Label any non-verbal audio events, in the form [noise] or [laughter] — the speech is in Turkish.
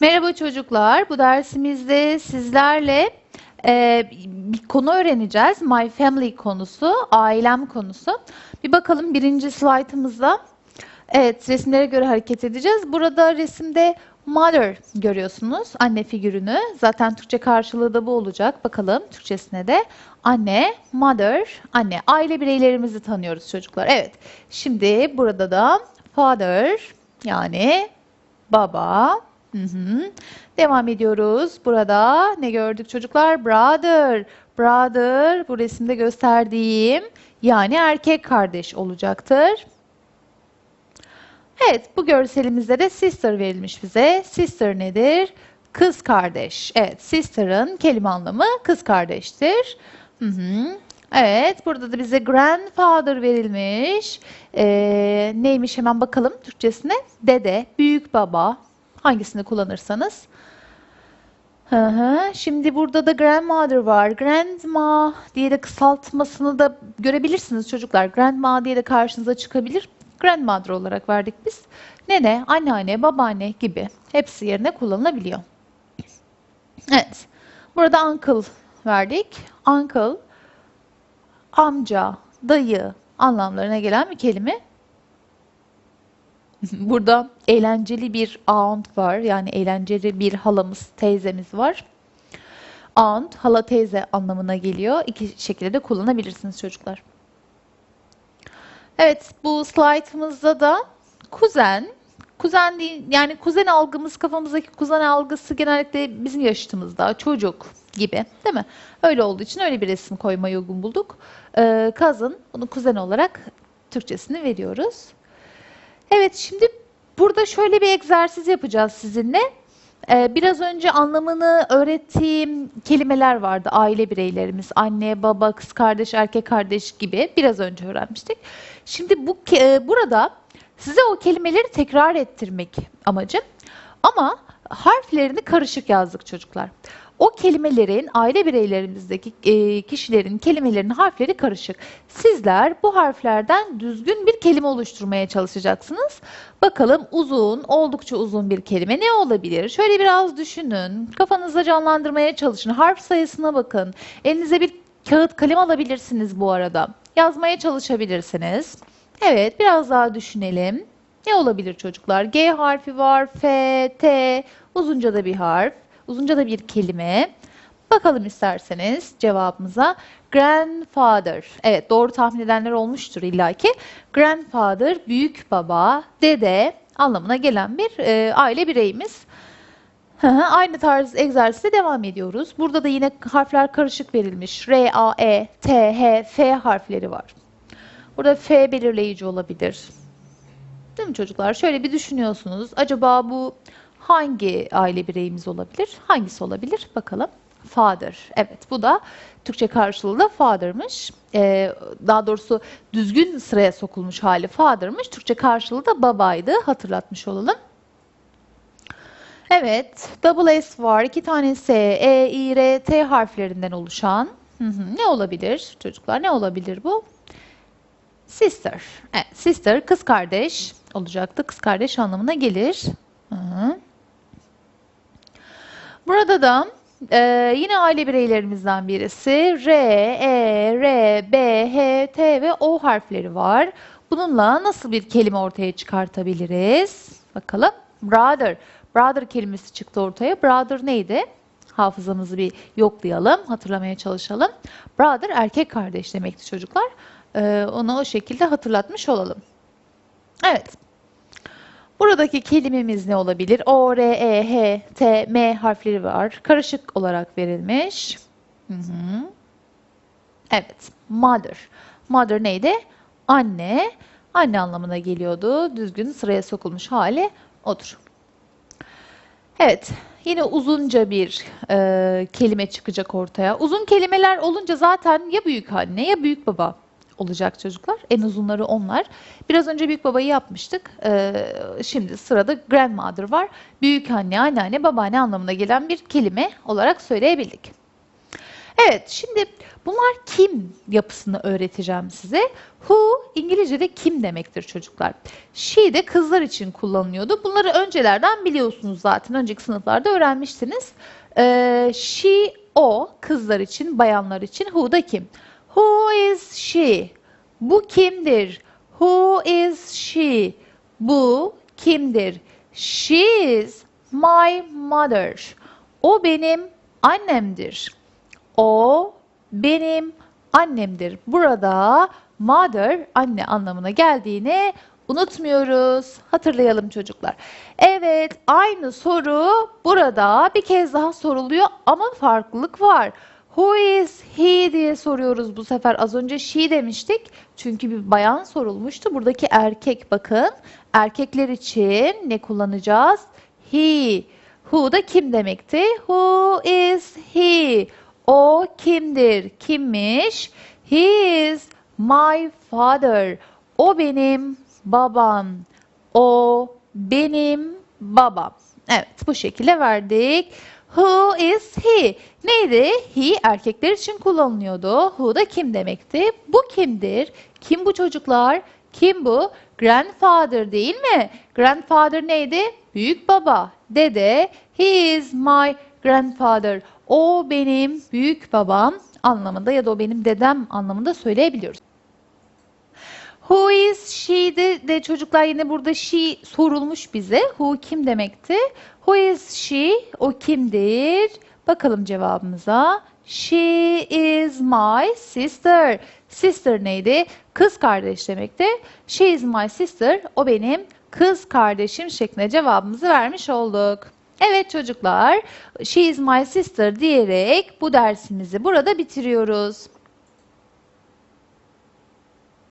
Merhaba çocuklar. Bu dersimizde sizlerle e, bir konu öğreneceğiz. My family konusu, ailem konusu. Bir bakalım birinci slaytımızda. Evet, resimlere göre hareket edeceğiz. Burada resimde mother görüyorsunuz, anne figürünü. Zaten Türkçe karşılığı da bu olacak. Bakalım Türkçesine de anne, mother, anne. Aile bireylerimizi tanıyoruz çocuklar. Evet, şimdi burada da father yani baba. Hı hı. Devam ediyoruz. Burada ne gördük çocuklar? Brother. Brother bu resimde gösterdiğim yani erkek kardeş olacaktır. Evet bu görselimizde de sister verilmiş bize. Sister nedir? Kız kardeş. Evet sister'ın kelime anlamı kız kardeştir. Hı hı. Evet burada da bize grandfather verilmiş. Ee, neymiş hemen bakalım Türkçesine. Dede, büyük baba hangisini kullanırsanız. Hı. Şimdi burada da grandmother var. Grandma diye de kısaltmasını da görebilirsiniz çocuklar. Grandma diye de karşınıza çıkabilir. Grandmother olarak verdik biz. Nene, anneanne, babaanne gibi hepsi yerine kullanılabiliyor. Evet. Burada uncle verdik. Uncle, amca, dayı anlamlarına gelen bir kelime. [laughs] Burada eğlenceli bir aunt var. Yani eğlenceli bir halamız, teyzemiz var. Aunt, hala teyze anlamına geliyor. İki şekilde de kullanabilirsiniz çocuklar. Evet, bu slaytımızda da kuzen, kuzen değil, yani kuzen algımız, kafamızdaki kuzen algısı genellikle bizim yaşıtımızda, çocuk gibi değil mi? Öyle olduğu için öyle bir resim koymayı uygun bulduk. Ee, cousin, bunu kuzen olarak Türkçesini veriyoruz. Evet, şimdi burada şöyle bir egzersiz yapacağız sizinle. Ee, biraz önce anlamını öğrettiğim kelimeler vardı. Aile bireylerimiz, anne, baba, kız kardeş, erkek kardeş gibi biraz önce öğrenmiştik. Şimdi bu ke- burada size o kelimeleri tekrar ettirmek amacım. Ama harflerini karışık yazdık çocuklar. O kelimelerin, aile bireylerimizdeki e, kişilerin kelimelerinin harfleri karışık. Sizler bu harflerden düzgün bir kelime oluşturmaya çalışacaksınız. Bakalım uzun, oldukça uzun bir kelime ne olabilir? Şöyle biraz düşünün. Kafanızda canlandırmaya çalışın. Harf sayısına bakın. Elinize bir kağıt kalem alabilirsiniz bu arada. Yazmaya çalışabilirsiniz. Evet, biraz daha düşünelim. Ne olabilir çocuklar? G harfi var, F, T, uzunca da bir harf. Uzunca da bir kelime. Bakalım isterseniz cevabımıza. Grandfather. Evet doğru tahmin edenler olmuştur illaki. Grandfather büyük baba, dede anlamına gelen bir e, aile bireyimiz. Aynı tarz egzersize devam ediyoruz. Burada da yine harfler karışık verilmiş. R, A, E, T, H, F harfleri var. Burada F belirleyici olabilir. Değil mi çocuklar? Şöyle bir düşünüyorsunuz. Acaba bu hangi aile bireyimiz olabilir? Hangisi olabilir? Bakalım. Father. Evet bu da Türkçe karşılığı da father'mış. Ee, daha doğrusu düzgün sıraya sokulmuş hali father'mış. Türkçe karşılığı da babaydı. Hatırlatmış olalım. Evet, double S var. İki tane S, E, I, R, T harflerinden oluşan. Hı hı. Ne olabilir çocuklar? Ne olabilir bu? Sister. Evet, sister kız kardeş olacaktı. Kız kardeş anlamına gelir. Hı hı. Burada da e, yine aile bireylerimizden birisi R, E, R, B, H, T ve O harfleri var. Bununla nasıl bir kelime ortaya çıkartabiliriz? Bakalım. Brother. Brother kelimesi çıktı ortaya. Brother neydi? Hafızamızı bir yoklayalım, hatırlamaya çalışalım. Brother erkek kardeş demekti çocuklar. Ee, onu o şekilde hatırlatmış olalım. Evet. Buradaki kelimemiz ne olabilir? O, R, E, H, T, M harfleri var. Karışık olarak verilmiş. Hı hı. Evet. Mother. Mother neydi? Anne. Anne anlamına geliyordu. Düzgün sıraya sokulmuş hali odur. Evet. Yine uzunca bir e, kelime çıkacak ortaya. Uzun kelimeler olunca zaten ya büyük anne ya büyük baba olacak çocuklar. En uzunları onlar. Biraz önce büyük babayı yapmıştık. Ee, şimdi sırada grandmother var. Büyük anne, anneanne, babaanne anlamına gelen bir kelime olarak söyleyebildik. Evet, şimdi bunlar kim yapısını öğreteceğim size. Who İngilizce'de kim demektir çocuklar. She de kızlar için kullanılıyordu. Bunları öncelerden biliyorsunuz zaten. Önceki sınıflarda öğrenmiştiniz. Ee, she, o kızlar için, bayanlar için. Who da kim? Who is she? Bu kimdir? Who is she? Bu kimdir? She is my mother. O benim annemdir. O benim annemdir. Burada mother anne anlamına geldiğini unutmuyoruz. Hatırlayalım çocuklar. Evet, aynı soru burada bir kez daha soruluyor ama farklılık var. Who is he diye soruyoruz bu sefer. Az önce she demiştik. Çünkü bir bayan sorulmuştu. Buradaki erkek bakın. Erkekler için ne kullanacağız? He. Who da kim demekti? Who is he? O kimdir? Kimmiş? He is my father. O benim babam. O benim babam. Evet bu şekilde verdik. Who is he? Neydi? He erkekler için kullanılıyordu. Who da kim demekti? Bu kimdir? Kim bu çocuklar? Kim bu? Grandfather değil mi? Grandfather neydi? Büyük baba. Dede. He is my grandfather. O benim büyük babam anlamında ya da o benim dedem anlamında söyleyebiliyoruz. Who is she de, de çocuklar yine burada she sorulmuş bize. Who kim demekti? Who is she? O kimdir? Bakalım cevabımıza. She is my sister. Sister neydi? Kız kardeş demekti. She is my sister. O benim kız kardeşim şeklinde cevabımızı vermiş olduk. Evet çocuklar, she is my sister diyerek bu dersimizi burada bitiriyoruz.